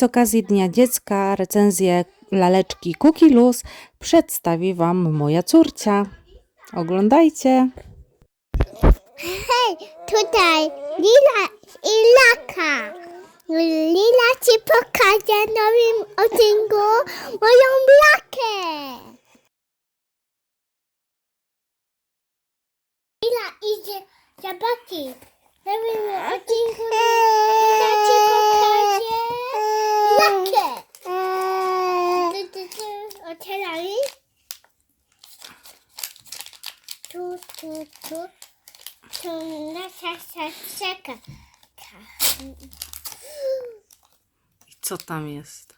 z okazji Dnia Dziecka recenzję laleczki Cookie Luz przedstawi Wam moja córcia. Oglądajcie. Hej, tutaj Lila i Laka. Lila ci pokaże w nowym odcinku moją lakę. Lila idzie zobaczyć. W nowym odcinku Lila ci pokaże lakę. Ty, ty, ty, otwierali? Tu, tu, tu. To nasza saseka. I co tam jest?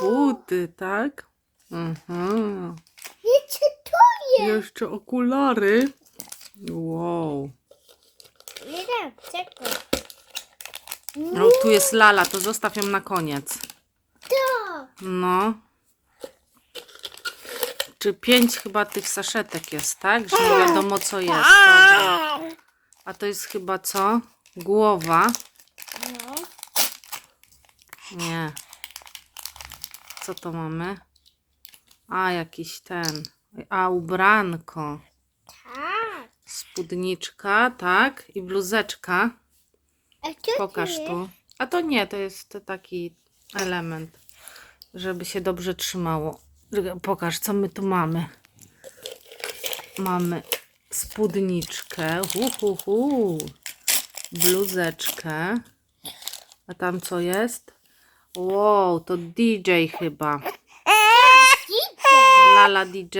Buty, tak? Mhm. Wiecie, to jest. Jeszcze okulary. Wow. Nie wiem, czekaj. No, tu jest lala, to zostaw ją na koniec. No. Czy pięć chyba tych saszetek jest, tak? Że nie wiadomo co jest. Dobra. A to jest chyba co? Głowa. Nie. Co to mamy? A, jakiś ten. A, ubranko. Tak. Spódniczka, tak? I bluzeczka. Pokaż tu. A to nie, to jest taki element, żeby się dobrze trzymało. Pokaż, co my tu mamy. Mamy spódniczkę, hu, hu, hu. bluzeczkę. A tam co jest? Wow, to DJ chyba. Lala DJ.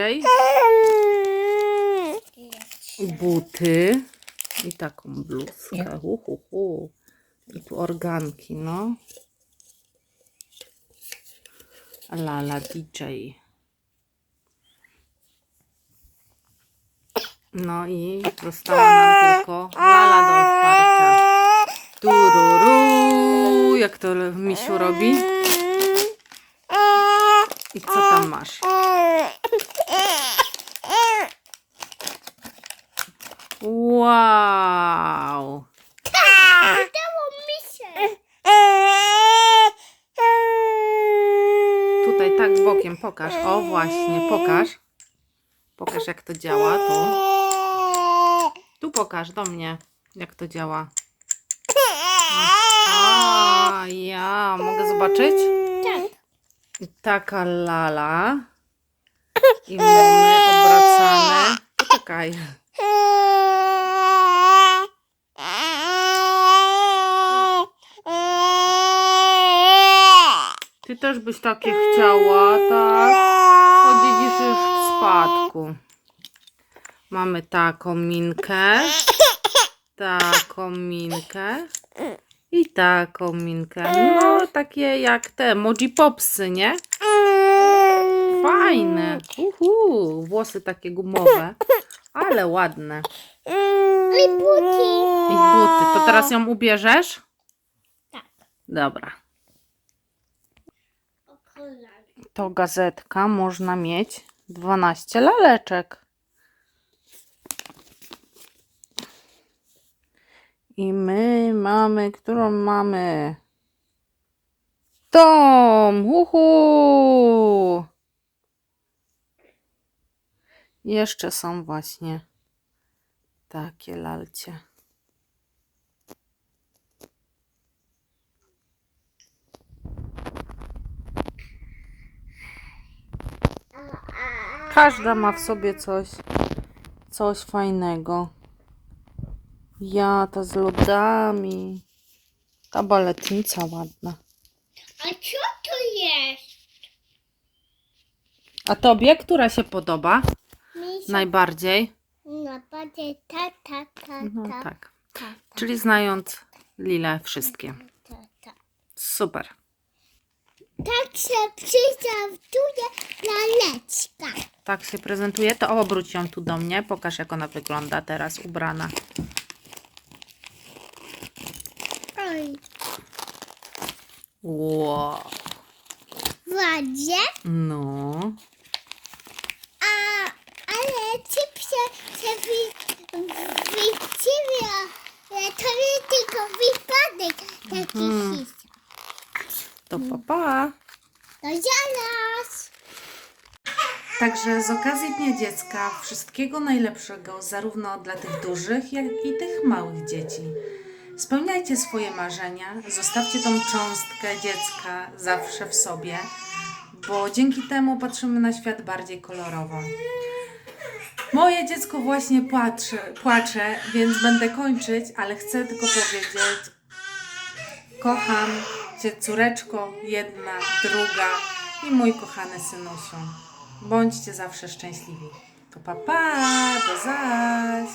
Buty. I taką bluzkę. Hu, hu, hu. I tu organki, no. Lala DJ. No i została nam tylko lala do otwarcia. Tururu, jak to misiu robi. I co tam masz? Wow. Udało mi się. Tutaj tak bokiem pokaż. O właśnie, pokaż. Pokaż jak to działa tu. Tu pokaż do mnie, jak to działa. A, ja mogę zobaczyć? Tak. I taka lala. I mamy obracane. Poczekaj. Ty też byś takie chciała, tak? Odziedziczysz w spadku. Mamy taką minkę, taką minkę i taką minkę. No, takie jak te Moji Popsy, nie? Fajne. Uhu, włosy takie gumowe, ale ładne. I buty. I buty. To teraz ją ubierzesz? Tak. Dobra. To gazetka można mieć 12 laleczek. I my mamy, którą mamy? Tom! Uhu! Jeszcze są właśnie takie lalcie. Każda ma w sobie coś, coś fajnego. Ja ta z lodami. Ta baletnica ładna. A co to jest? A tobie, która się podoba Mi się najbardziej? ta, ta, ta, No ta, tak. ta, Czyli znając Lilę wszystkie. ta, ta. Super. Tak się przystawuje laleczka. Tak się prezentuje. To obróć ją tu do mnie. Pokaż, jak ona wygląda teraz ubrana. Oj, Wow. ładnie. No. A, ale czy się, się wy, wy, szczęśliwy, ale to jest tylko wypadek taki Mhm. mm. To papa. Do zaraz. Także z okazji Dnia Dziecka wszystkiego najlepszego zarówno dla tych dużych, jak i tych małych dzieci. Spełniajcie swoje marzenia, zostawcie tą cząstkę dziecka zawsze w sobie, bo dzięki temu patrzymy na świat bardziej kolorowo. Moje dziecko właśnie płacze, płacze, więc będę kończyć, ale chcę tylko powiedzieć, kocham Cię córeczko, jedna, druga i mój kochany synusiu. Bądźcie zawsze szczęśliwi. To papa, pa, do zaś.